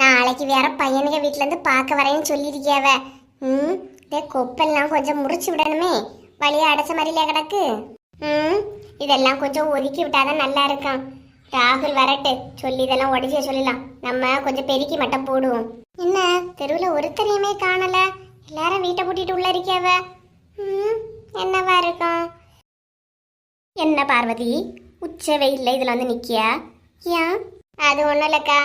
நாளைக்கு வேற பையனுங்க வீட்டிலேருந்து பார்க்க வரேன்னு சொல்லியிருக்கியாவ. ம் இதே கொப்பெல்லாம் கொஞ்சம் முறிச்சு விடணுமே. வழியை அடைச்ச மாதிரிலே கிடக்கு. ம் இதெல்லாம் கொஞ்சம் ஒதுக்கி விட்டாதான் நல்லா இருக்கும். ராகுல் வரட்டு சொல்லி இதெல்லாம் உடச்சிய சொல்லலாம். நம்ம கொஞ்சம் பெருக்கி மட்டும் போடுவோம். என்ன தெருவில் ஒருத்தரையுமே காணல. எல்லாரும் வீட்டை பூட்டிட்டு உள்ள இருக்கியாவ? ம் என்னவா இருக்கும்? என்ன பார்வதி உச்ச வெயில்ல இதில் வந்து நிற்கியா ஏன்? அது ஒன்றும் இல்லைக்கா.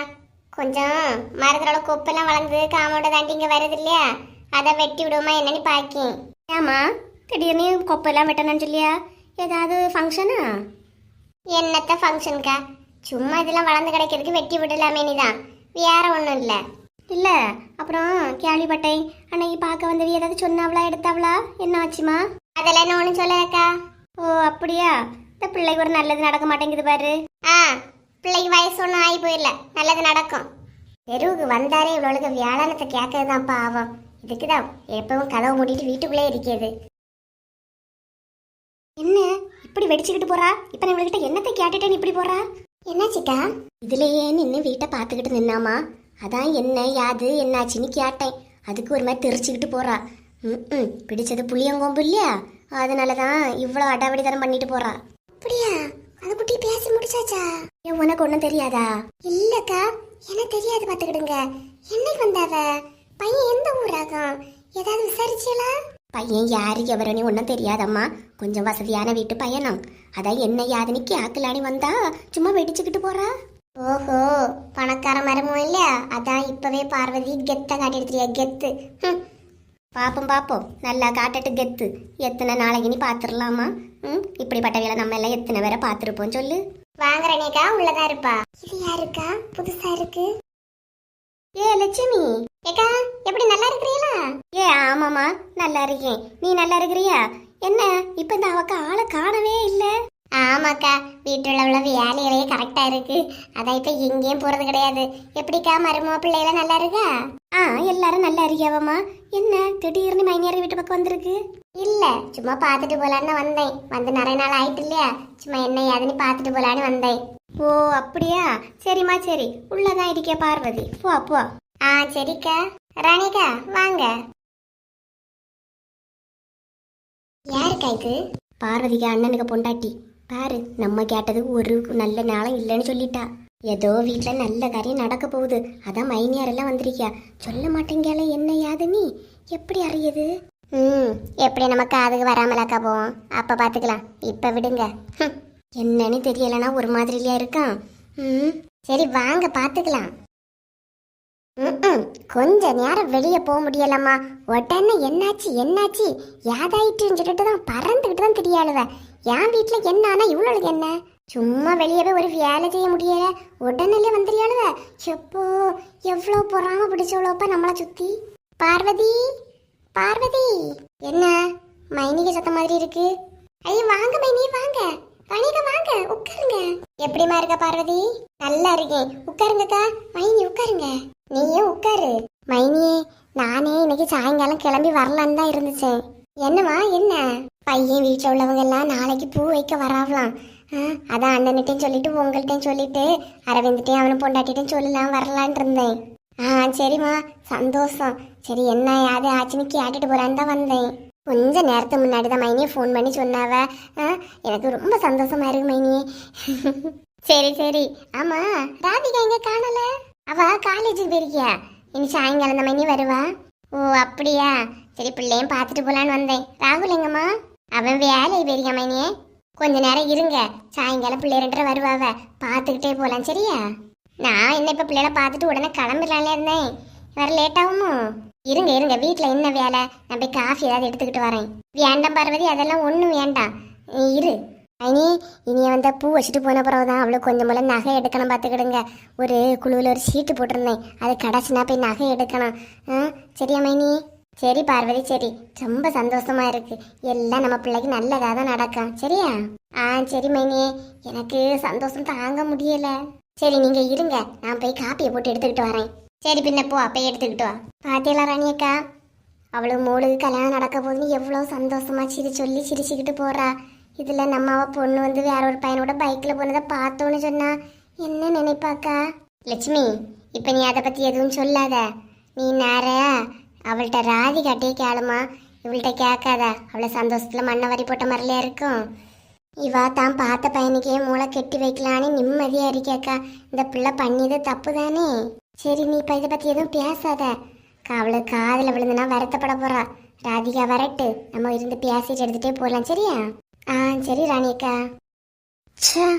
கொஞ்சம் மரத்தோட கொப்பெல்லாம் வளர்ந்து காமோட தாண்டி இங்க வருது இல்லையா? அதை வெட்டி விடுவோமா என்னன்னு பாக்கேன். ஏமா திடீர்னு கொப்பெல்லாம் வெட்டணும்னு சொல்லியா? ஏதாவது ஃபங்க்ஷனா என்னத்த ஃபங்க்ஷனுக்கா சும்மா இதெல்லாம் வளர்ந்து கிடைக்கிறதுக்கு வெட்டி விடலாமே நீதான். வேற ஒன்றும் இல்லை. இல்லை அப்புறம் கேள்விப்பட்டேன் அன்னைக்கு பார்க்க வந்தவி ஏதாவது சொன்னாவளா எடுத்தாவளா? என்ன ஆச்சுமா அதெல்லாம் ஒன்றும் சொல்லலக்கா. ஓ அப்படியா? இந்த பிள்ளைக்கு ஒரு நல்லது நடக்க மாட்டேங்குது பாரு. ஆ பிள்ளைக்கு வயசு ஒன்றும் ஆகி போயிடல. நல்லது நடக்கும். தெருவுக்கு வந்தாரே இவ்வளோக்கு வியாழனத்தை கேட்கறது தான் பாவம் இதுக்கு தான் எப்பவும் கதவை மூடிட்டு வீட்டுக்குள்ளே இருக்கிறது. என்ன? இப்படி வெடிச்சுக்கிட்டு போறா? இப்ப நான் இவள்கிட்ட என்னத்தை கேட்டுட்டேன்னு இப்படி போறா? என்னாச்சுக்கா இதுலயே நின்று வீட்டை பார்த்துக்கிட்டு நின்னாமா? அதான் என்ன யாது என்னாச்சுன்னு கேட்டேன். அதுக்கு ஒரு மாதிரி தெரிச்சுக்கிட்டு போறா. ம் பிடிச்சது புளியங்கொம்பு இல்லையா? அதனால தான் இவ்வளோ அடாவடித்தனம் பண்ணிட்டு போறா. அப்படியா? அது குட்டி பேசி முடிச்சாச்சா? ஏன் உனக்கு ஒன்றும் தெரியாதா? இல்லக்கா எனக்கு தெரியாது பார்த்துக்கிடுங்க. என்னைக்கு வந்தாவ? பையன் எந்த ஊராகும்? ஏதாவது விசாரிச்சீங்களா பையன் யாரு எவரனே ஒன்றும் தெரியாதம்மா. கொஞ்சம் வசதியான வீட்டு பையனும். அதான் என்ன யாதுன்னு கேக்கலானி வந்தா சும்மா வெடிச்சுக்கிட்டு போறா. ஓஹோ பணக்கார மரமும் இல்லையா அதான் இப்பவே பார்வதி கெத்த காட்டிடுத்தியா கெத்து. ஹம். பாப்போம் பாப்போம். நல்லா காட்டட்டு கெத்து. எத்தனை நாளைக்கு நீ பாத்துடலாமா ம் இப்படிப்பட்ட வேலை நம்ம எல்லாம் எத்தனை பேரை பார்த்துருப்போம் சொல்லு. வாங்குறனேக்கா உள்ளதா இருப்பா. இது யாருக்கா? புதுசா இருக்கு. ஏ லட்சுமி. ஏக்கா எப்படி நல்லா இருக்கிறீங்களா ஏ ஆமாமா நல்லா இருக்கேன். நீ நல்லா இருக்கிறியா? என்ன இப்ப இந்த அவக்க ஆளை காணவே இல்ல. ஆமாக்கா வீட்டுல உள்ள வேலையிலேயே கரெக்டா இருக்கு. அதான் இப்போ எங்கேயும் போறது கிடையாது. எப்படிக்கா மருமோ பிள்ளைகள நல்லா இருக்கா? ஆ எல்லாரும் நல்லா இருக்கியாவம்மா. என்ன திடீர்னு மைனியார் வீட்டு பக்கம் வந்திருக்கு? இல்ல சும்மா பார்த்துட்டு போலான்னு வந்தேன். வந்து நிறைய நாள் ஆயிட்டு இல்லையா? சும்மா என்ன ஏதுன்னு பார்த்துட்டு போகலான்னு வந்தேன். ஓ அப்படியா? சரிம்மா சரி. உள்ளதான் இருக்கியா பார்வதி. போ போ. ஆ சரிக்கா. ராணிக்கா வாங்க. யாருக்கா இது? பார்வதிக்கு அண்ணனுக்கு பொண்டாட்டி. பாரு நம்ம கேட்டது ஒரு நல்ல நாளும் இல்லைன்னு சொல்லிட்டா. ஏதோ வீட்டில் நல்ல காரியம் நடக்க போகுது. அதான் மைனியாரெல்லாம் வந்திருக்கியா. சொல்ல மாட்டேங்கால என்ன யாது நீ? எப்படி அறியுது? ம் எப்படி நம்ம காதுக்கு வராமலாக்கா போவோம். அப்போ பார்த்துக்கலாம் இப்போ விடுங்க. என்னன்னு தெரியலனா ஒரு மாதிரிலையா இருக்கான். ம் சரி வாங்க பார்த்துக்கலாம் ம் கொஞ்ச நேரம் வெளியே போக முடியலம்மா. உடனே என்னாச்சு என்னாச்சு? யாதாயிட்டுன்னு சொல்லிட்டு தான் பறந்துக்கிட்டு தான் தெரியாளுவேன் என் வீட்டில் என்ன ஆனா இவ்வளவு என்ன? சும்மா வெளியே போய் ஒரு வேலை செய்ய முடியல. உடனே வந்துறியாளுவ எப்போ எவ்வளோ பொறாம பிடிச்சவளோப்பா நம்மளை சுற்றி பார்வதி பார்வதி. என்ன? மைனிக சத்த மாதிரி இருக்கு. ஐயோ வாங்க மைனி வாங்க. வணிக வாங்க. உட்காருங்க. எப்படிமா இருக்க பார்வதி? நல்லா இருக்கேன். உட்காருங்கக்கா மைனி உட்காருங்க. நீயும் உட்காரு. மைனியே நானே இன்னைக்கு சாயங்காலம் கிளம்பி வரலான்னு தான் இருந்துச்சேன். என்னம்மா என்ன? பையன் வீட்டில் உள்ளவங்க எல்லாம் நாளைக்கு பூ வைக்க வராவலாம். ஆ, அதான் அண்ணன்கிட்டையும் சொல்லிட்டு உங்கள்கிட்டையும் சொல்லிட்டு அரவிந்த்ட்டையும் அவனை பொண்டாட்டிட்டையும் சொல்லலாம் வரலான் இருந்தேன். ஆ சரிம்மா சந்தோஷம். சரி என்ன யாது ஆச்சுன்னு கேட்டுட்டு போறான்னு தான் வந்தேன். கொஞ்ச நேரத்துக்கு முன்னாடி தான் மைனியை ஃபோன் பண்ணி சொன்னாவ. எனக்கு ரொம்ப சந்தோஷமா இருக்கு மைனி. சரி சரி. ஆமா ராதிகா எங்க காணல? அவ காலேஜுக்கு போயிருக்கியா? இனி சாயங்காலம் தான் மைனி வருவா. ஓ அப்படியா? சரி பிள்ளையும் பார்த்துட்டு போலான்னு வந்தேன். ராகுல் எங்கம்மா? அவன் வேலை பெரியம்மையே கொஞ்ச நேரம் இருங்க. சாயங்காலம் பிள்ளை ரெண்டரை வருவாவ. பார்த்துக்கிட்டே போகலாம் சரியா? நான் என்ன இப்போ பிள்ளைகளை பார்த்துட்டு உடனே கிளம்பிடலாம்ல இருந்தேன். வர லேட் ஆகுமோ? இருங்க இருங்க. வீட்டில் என்ன வேலை? நான் போய் காஃபி ஏதாவது எடுத்துக்கிட்டு வரேன். வேண்டாம் பார்வதி அதெல்லாம் ஒன்றும் வேண்டாம். இரு. ஐனி இனிய வந்த பூ வச்சுட்டு போன பிறகு தான் அவளுக்கு கொஞ்சம் போல நகை எடுக்கணும் பார்த்துக்கிடுங்க. ஒரு குழுவில் ஒரு சீட்டு போட்டிருந்தேன். அது கடைசினா போய் நகை எடுக்கணும். ஆ சரியா மைனி? சரி பார்வதி சரி. ரொம்ப சந்தோஷமா இருக்கு. எல்லாம் நம்ம பிள்ளைக்கு நல்லதாக தான் நடக்கும். சரியா? ஆ சரி மைனியே எனக்கு சந்தோஷம் தாங்க முடியல. சரி நீங்க இருங்க. நான் போய் காப்பியை போட்டு எடுத்துக்கிட்டு வரேன். சரி பின்ன போ. போய் எடுத்துக்கிட்டு வா. பாத்தியலா ராணியக்கா? அவளுக்கு மூளுக்கு கல்யாணம் நடக்க போகுதுன்னு எவ்வளோ சந்தோஷமா சிரி சொல்லி சிரிச்சுக்கிட்டு போறா. இதுல நம்ம அவ பொண்ணு வந்து வேற ஒரு பையனோட பைக்ல போனதை பார்த்தோன்னு சொன்னா என்ன நினைப்பாக்கா? லட்சுமி இப்போ நீ அதை பற்றி எதுவும் சொல்லாத. நீ நேர அவள்கிட்ட ராதிகாட்டே கேளுமா இவள்கிட்ட கேட்காத. அவளை சந்தோஷத்தில் மண்ணை வரி போட்ட மாதிரிலே இருக்கும். இவா தான் பார்த்த பையனுக்கே மூளை கெட்டி வைக்கலான்னு நிம்மதியாக இருக்கேக்கா. இந்த பிள்ளை பண்ணியது தப்பு தானே சரி நீ இப்போ இதை பற்றி எதுவும் பேசாத. கா- அவளு காதில் விழுந்துனா வருத்தப்பட போறா. ராதிகா வரட்டு. நம்ம இருந்து பேசிட்டு எடுத்துகிட்டே போகலாம் சரியா? ஆ சரி ராணியக்கா ச்சே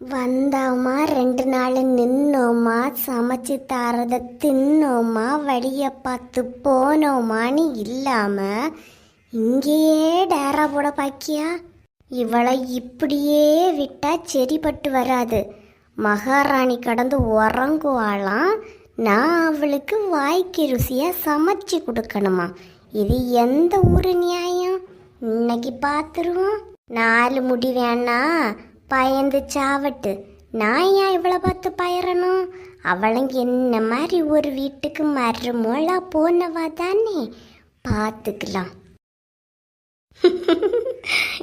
வந்தோமா ரெண்டு நாள் நின்னோமா சமைச்சு தரத தின்னோமா வழியை பார்த்து போனோமான்னு இல்லாமல் இங்கேயே டேரா போட பாக்கியா? இவளை இப்படியே விட்டா செடிப்பட்டு வராது. மகாராணி கடந்து உறங்குவாளாம். நான் அவளுக்கு வாய்க்கு ருசியாக சமைச்சு கொடுக்கணுமா? இது எந்த ஊர் நியாயம்? இன்னைக்கு பார்த்துருவோம் நாலு முடி வேணா. பயந்து சாவட்டு நான் ஏன் இவளை பார்த்து பயறணும்? அவளும் என்ன மாதிரி ஒரு வீட்டுக்கு மறுமோளா போனவா தானே? பார்த்துக்கலாம்.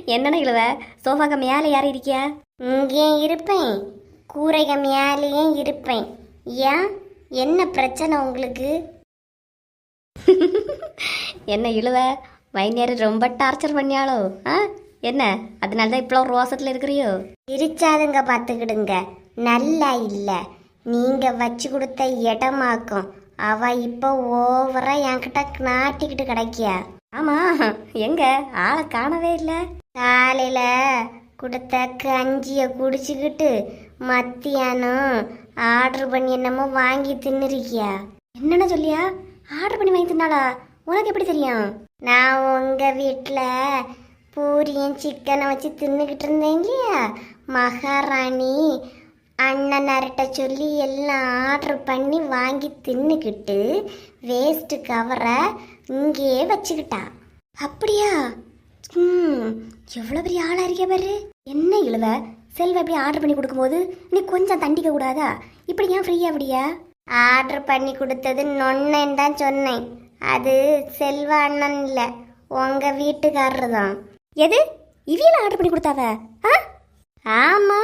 என்னண்ணா இழுவ சோஃபாக்கு மேலே யார் இருக்கியா? இங்கேயும் இருப்பேன். கூரைக மேலேயும் இருப்பேன். ஏன்? என்ன பிரச்சனை உங்களுக்கு? என்ன இழுவ? வைநேரம் ரொம்ப டார்ச்சர் பண்ணியாளோ ஆ? என்ன? அதனால தான் இப்போ ரோசத்தில் இருக்கிறியோ? இருச்சாதுங்க பார்த்துக்கிடுங்க. நல்லா இல்லை. நீங்க வச்சு கொடுத்த இடமாக்கும். அவ இப்போ ஓவரா என்கிட்ட நாட்டிக்கிட்டு கிடைக்கியா? ஆமா. எங்க? ஆளை காணவே இல்லை. காலையில கொடுத்த கஞ்சிய குடிச்சுக்கிட்டு மத்தியானம் ஆர்டர் பண்ணி என்னமோ வாங்கி தின்னுருக்கியா? என்னென்ன சொல்லியா? ஆர்டர் பண்ணி வாங்கி தின்னாளா? உனக்கு எப்படி தெரியும்? நான் உங்க வீட்டில் பூரியும் சிக்கனை வச்சு தின்னுக்கிட்டு இருந்தேன் இல்லையா மகாராணி அண்ணன் சொல்லி எல்லாம் ஆர்டர் பண்ணி வாங்கி தின்னுக்கிட்டு வேஸ்ட்டு கவரை இங்கேயே வச்சுக்கிட்டா. அப்படியா? ம் எவ்வளோ பெரிய ஆளாக இருக்கிய பாரு. என்ன இழுவ? செல்வ எப்படி ஆர்டர் பண்ணி கொடுக்கும்போது நீ கொஞ்சம் தண்டிக்க கூடாதா? இப்படி ஏன் ஃப்ரீயா அப்படியா ஆர்டர் பண்ணி கொடுத்தது நொன்னேன்னு தான் சொன்னேன். அது செல்வ அண்ணன் இல்லை உங்கள் வீட்டுக்காரர் தான் எது? இவியல ஆர்டர் பண்ணி கொடுத்தாவ? ஆ? ஆமா.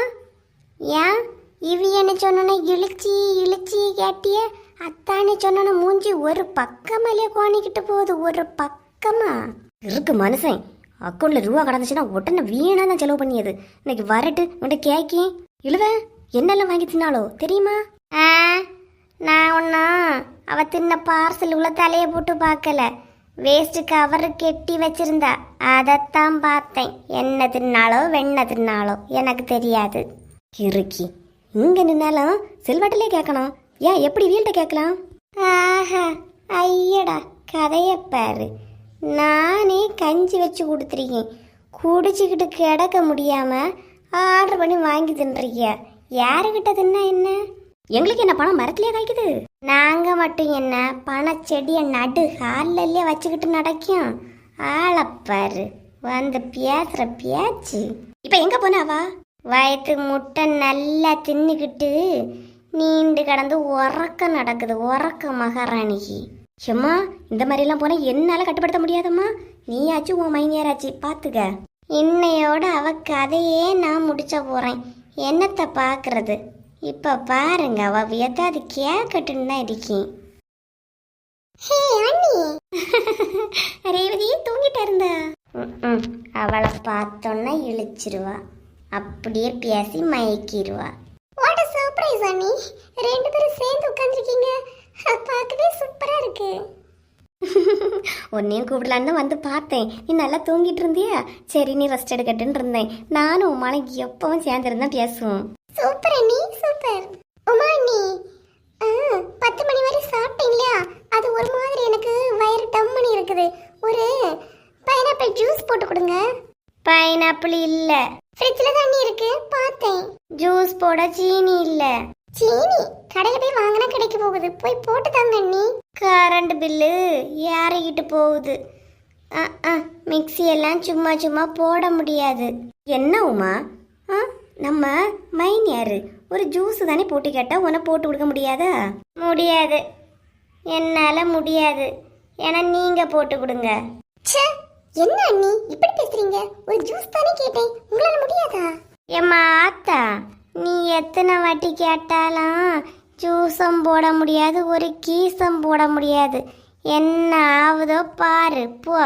ஏன்? இவி என்ன சொன்னோன்னே இழுச்சி இழுச்சி கேட்டிய? அத்தானே சொன்னோன்னு மூஞ்சி ஒரு பக்கமாலே கோணிக்கிட்டு போகுது ஒரு பக்கமா? இருக்கு மனுஷன். அக்கௌண்ட்ல ரூபா கடந்துச்சுன்னா உடனே வீணா தான் செலவு பண்ணியது. இன்னைக்கு வரட்டு உன்கிட்ட கேக்கி. இழுவ என்னெல்லாம் வாங்கி தின்னாலோ தெரியுமா? ஆ நான் ஒன்றும் அவ தின்ன பார்சல் உள்ள தலையை போட்டு பார்க்கல. வேஸ்ட் கவர் கெட்டி வச்சிருந்தா அதைத்தான் பார்த்தேன். என்ன தின்னாலோ வெண்ணெய் தின்னாலோ எனக்கு தெரியாது. இறுக்கி இங்க நின்னாலும் செல்வாட்டிலே கேட்கணும். ஏன் எப்படி வீல்கிட்ட கேட்கலாம்? ஆஹா ஐயடா கதைய பாரு. நானே கஞ்சி வச்சு கொடுத்துருக்கேன். குடிச்சுக்கிட்டு கிடக்க முடியாம ஆர்டர் பண்ணி வாங்கி தின்றிருக்கிய யாருக்கிட்ட தின்னா என்ன? எங்களுக்கு என்ன பணம் மரத்திலே காய்க்குது? நாங்கள் மட்டும் என்ன பணச்செடியை நடு ஹாலிலே வச்சுக்கிட்டு நடக்கும் ஆளப்பாரு வந்து பேசுகிற பேச்சு. இப்போ எங்கே போனாவா வயத்து முட்டை நல்லா தின்னுக்கிட்டு நீண்டு கடந்து உறக்க நடக்குது உறக்க மகாராணிக்கு. சும்மா இந்த மாதிரிலாம் போனால் என்னால் கட்டுப்படுத்த முடியாதம்மா? நீயாச்சும் உன் மைனியாராச்சு பார்த்துக்க இன்னையோட அவ கதையே நான் முடிச்ச போகிறேன் என்னத்தை பார்க்கறது இப்ப பாருங்க அவ எதாவது கேட்கட்டுன்னு தான் இருக்கேன். ஹே அண்ணி. ரேவதி தூங்கிட்டு இருந்தா. அவளை பார்த்தோன்னா இழிச்சிருவா. அப்படியே பேசி மயக்கிடுவா வாட் சர்ப்ரைஸ் அண்ணி. ரெண்டு பேரும் சேர்ந்து உட்காந்துருக்கீங்க பார்க்கவே சூப்பரா இருக்கு. உன்னையும் கூப்பிடலான்னு வந்து பார்த்தேன். நீ நல்லா தூங்கிட்டு இருந்தியா? சரி நீ ரெஸ்ட் எடுக்கட்டுன்னு இருந்தேன். நானும் உமாலும் எப்பவும் சேர்ந்துருந்தா பேசுவோம். சூப்பர் அண்ணி. சூப்பர். உமா அண்ணி. ஆ, பத்து மணி வரை சாப்பிட்டீங்களா அது ஒரு மாதிரி எனக்கு வயிறு டம்முன்னு இருக்குது. ஒரு பைனாப்பிள் ஜூஸ் போட்டு கொடுங்க. பைனாப்பிள் இல்ல. ஃப்ரிட்ஜ்ல தண்ணி இருக்கு. பார்த்தேன். ஜூஸ் போட சீனி இல்ல. சீனி? கடையில போய் வாங்கினா கிடைக்க போகுது. போய் போட்டு தாங்க அண்ணி. கரண்ட் பில்லு ஏறிக்கிட்டு போகுது. ஆ ஆ மிக்ஸி எல்லாம் சும்மா சும்மா போட முடியாது. என்ன உமா? நம்ம மைனியாரு ஒரு ஜூஸ் தானே போட்டு கேட்டா உன போட்டு கொடுக்க முடியாதா? முடியாது. என்னால முடியாது. ஏன்னா நீங்க போட்டு கொடுங்க. என்ன அண்ணி? இப்படி பேசுறீங்க? ஒரு ஜூஸ் தானே கேட்டேன். உங்களால முடியாதா? ஏம்மா ஆத்தா நீ எத்தனை வாட்டி கேட்டாலும் ஜூஸும் போட முடியாது ஒரு கீசம் போட முடியாது. என்ன ஆகுதோ பாரு போ.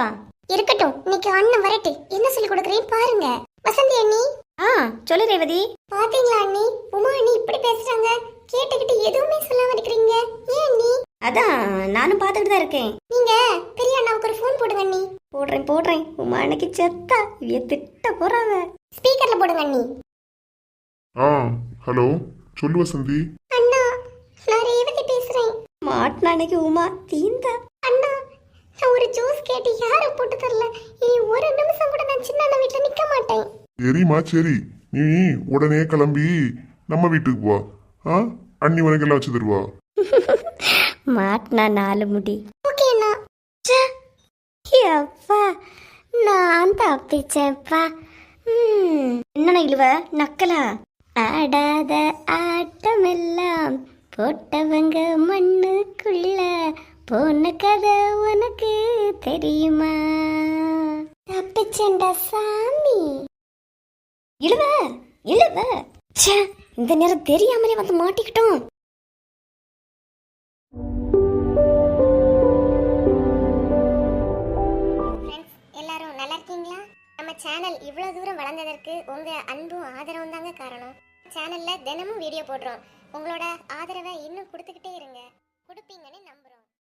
இருக்கட்டும் இன்னைக்கு அண்ணன் வரட்டு. என்ன சொல்லி கொடுக்குறேன் பாருங்க. வசந்தி அண்ணி ஆ சொல்லு ரேவதி. பாத்தீங்களா அண்ணி? உமா அண்ணி இப்படி பேசுறாங்க. கேட்டுக்கிட்டு எதுவுமே சொல்லாம இருக்கிறீங்க. ஏன் அண்ணி? அதான் நானும் பார்த்துக்கிட்டு தான் இருக்கேன். நீங்க பெரிய அண்ணாவுக்கு ஒரு ஃபோன் போடுங்க அண்ணி. போடுறேன் போடுறேன். உமா அன்னைக்கு செத்தா இவ திட்ட போறாவ ஸ்பீக்கர்ல போடுங்க அண்ணி. ஆ ஹலோ சொல்லு வசந்தி. அண்ணா நான் ரேவதி பேசுறேன். மாட்டின அன்னைக்கு உமா தீந்தா. அண்ணா நான் ஒரு ஜூஸ் கேட்டு யாரும் போட்டு தரல? இனி ஒரு நிமிஷம் கூட நான் சின்ன அண்ணன் வீட்டுல நிக்க மாட்டேன். சரிம்மா சரி. நீ உடனே கிளம்பி நம்ம வீட்டுக்கு போ. ஆ? அண்ணி உனக்கு எல்லாம் வச்சு தருவா. மாட்டினா நாலு முடி. ஓகேண்ணா. அப்பா நான் தப்பிச்சேப்பா ம், என்னண்ணா இழுவ? நக்கலா? ஆடாத ஆட்டமெல்லாம் போட்டவங்க மண்ணுக்குள்ள போன கதை உனக்கு தெரியுமா? தப்பிச்சேண்டா சாமி. இழுவ இழுவ. ச்சே இந்த நேரம் தெரியாமலே வந்து மாட்டிக்கிட்டோம். எல்லாரும் நல்லா இருக்கீங்களா? நம்ம சேனல் இவ்வளோ தூரம் வளர்ந்ததற்கு உங்கள் அன்பும் ஆதரவும் தாங்க காரணம். சேனலில் தினமும் வீடியோ போடுறோம். உங்களோட ஆதரவை இன்னும் கொடுத்துக்கிட்டே இருங்க. கொடுப்பீங்கன்னு நம்புகிறோம்